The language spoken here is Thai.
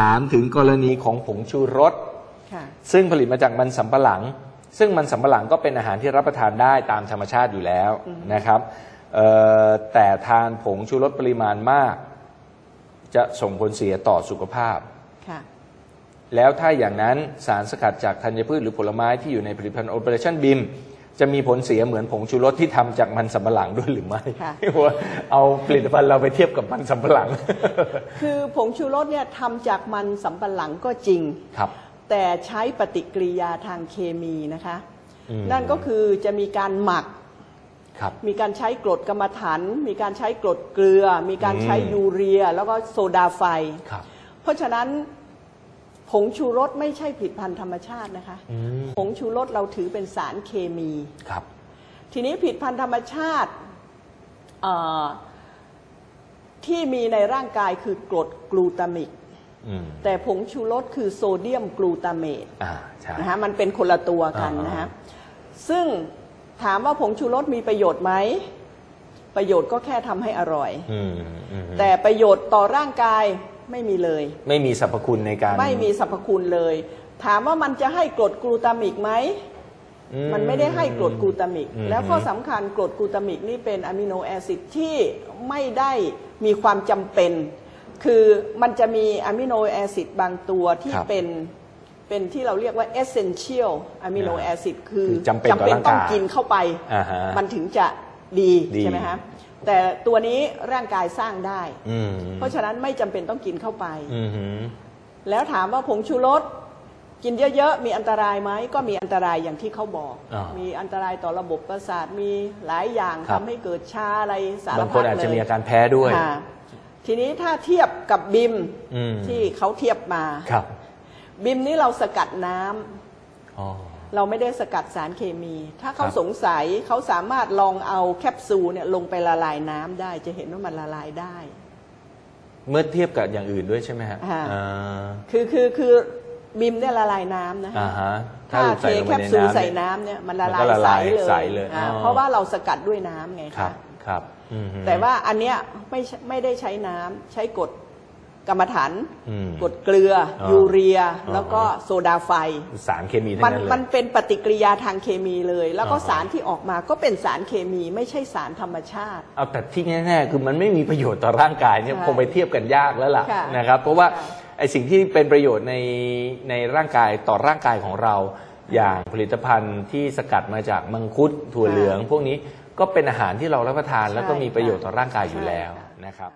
ถามถึงกรณีของผงชูรสค่ะซึ่งผลิตมาจากมันสำปะหลัง ซึ่งมันสำปะหลังก็เป็นอาหารที่รับประทานได้ตามธรรมชาติอยู่แล้วนะครับเอ่อแต่ทานผงชูรสปริมาณมาก จะส่งผลเสียต่อสุขภาพค่ะแล้วถ้าอย่างนั้นสารสกัดจากธัญพืชหรือผลไม้ที่อยู่ในผลิตภัณฑ์ Operation BIM จะมีผลเสียเหมือนผงชูรสที่ทำจากมันสำปะหลังด้วยหรือไม่ค่ะว่าเอาผลิตภัณฑ์เราไปเทียบกับมันสำปะหลัง คือผงชูรสเนี่ยทำจากมันสำปะหลังก็จริงครับ แต่ใช้ปฏิกิริยาทางเคมีนะคะอืมนั่นก็คือจะมีการหมักครับมีการใช้กรดกรรมฐาน มีการใช้กรดเกลือ มีการใช้อืมยูเรีย แล้วก็โซดาไฟครับเพราะฉะนั้น ผงชูรสไม่ใช่ผลิตภัณฑ์ธรรมชาตินะคะอืมผงชูรสเราถือเป็นสารเคมี ครับ ทีนี้ผลิตภัณฑ์ธรรมชาติเอ่อที่มีในร่างกายคือกรดกลูตามิก อืมแต่ผงชูรสคือโซเดียมกลูตาเมตอ่าใช่ นะฮะมันเป็นคนละตัวกันอ่านะฮะซึ่งถามว่าผงชูรสมีประโยชน์ไหม ประโยชน์ก็แค่ทำให้อร่อย อืมอืมแต่ประโยชน์ต่อร่างกาย ไม่มีเลย ไม่มีสรรพคุณในการ ไม่มีสรรพคุณเลย ถามว่ามันจะให้กรดกลูตามิกไหมอืมันไม่ได้ให้กรดกลูตามิกอืมแล้วข้อสำคัญกรดกลูตามิกนี่เป็นอะมิโนแอซิดที่ไม่ได้มีความจำเป็น คือมันจะมีอะมิโนแอซิดบางตัวที่ครับเป็นเป็นที่เราเรียกว่า essential amino อ่า acid คือคือจำเป็นต่อร่างกายต้องกินเข้าไปอ่าฮะมันถึงจะ ดีดี ใช่ไหมฮะแต่ตัวนี้ร่างกายสร้างได้ อืมเพราะฉะนั้นไม่จำเป็นต้องกินเข้าไป อืมฮึแล้วถามว่าผงชูรสกินเยอะ ๆ มีอันตรายไหมก็มีอันตรายอย่างที่เขาบอก อ่ามีมีอันตรายต่อระบบประสาทมีหลายอย่างครัทำบ ให้เกิดชาอะไรสารบางคพันดอาจเลจะยมีอาการแพ้ด้วย ค่ะทีนี้ถ้าเทียบกับบิมอืม ที่เขาเทียบมา ครับบิมนี้เราสกัดน้ำ อ๋อ เราไม่ได้สกัดสารเคมี ถ้าเขาครับสงสัยเขาสามารถลองเอาแคปซูลเนี่ยลงไปละลายน้ำได้จะเห็นว่ามันละลายได้ เมื่อเทียบกับอย่างอื่นด้วยใช่ไหมฮะค่ะอ่าคือคือคือบิมเนี่ยละลายน้ำนะอ่าฮะฮะถ้าเทใส่ลงแคไปปในซูลน้ำใส่เนี่ย น้ำเนี่ยมันละมันลาก็ยละใสลายเลยใสเลยอ่าอ๋อ เพราะว่าเราสกัดด้วยน้ำไงครับ คะ ครับอืมฮึ แต่ว่าอันเนี้ยไม่ใช่ไม่ได้ใช้น้ำใช้กรด กรรมฐานอืมกรดเกลือออยูเรียอ๋อแล้วก็โซดาไฟ สารเคมีทั้งมันนั้นเลยมันเป็นปฏิกิริยาทางเคมีเลย แล้วก็อ่าฮะสารที่ออกมาก็เป็นสารเคมีไม่ใช่สารธรรมชาติ เอาแต่ที่แน่ๆคือมันไม่มีประโยชน์ต่อร่างกายเนี่ยใช่คงไปเทียบกันยากแล้วล่ะค่ะนะครับ เพราะว่าค่ะไอสิ่งที่เป็นประโยชน์ในในร่างกายต่อร่างกายของเรา อย่างผลิตภัณฑ์ที่สกัดมาจากมังคุดถั่วเหลือง พวกนี้ก็เป็นอาหารที่เรารับประทานแล้วก็มีประโยชน์ต่อร่างกายอยู่แล้วนะครับ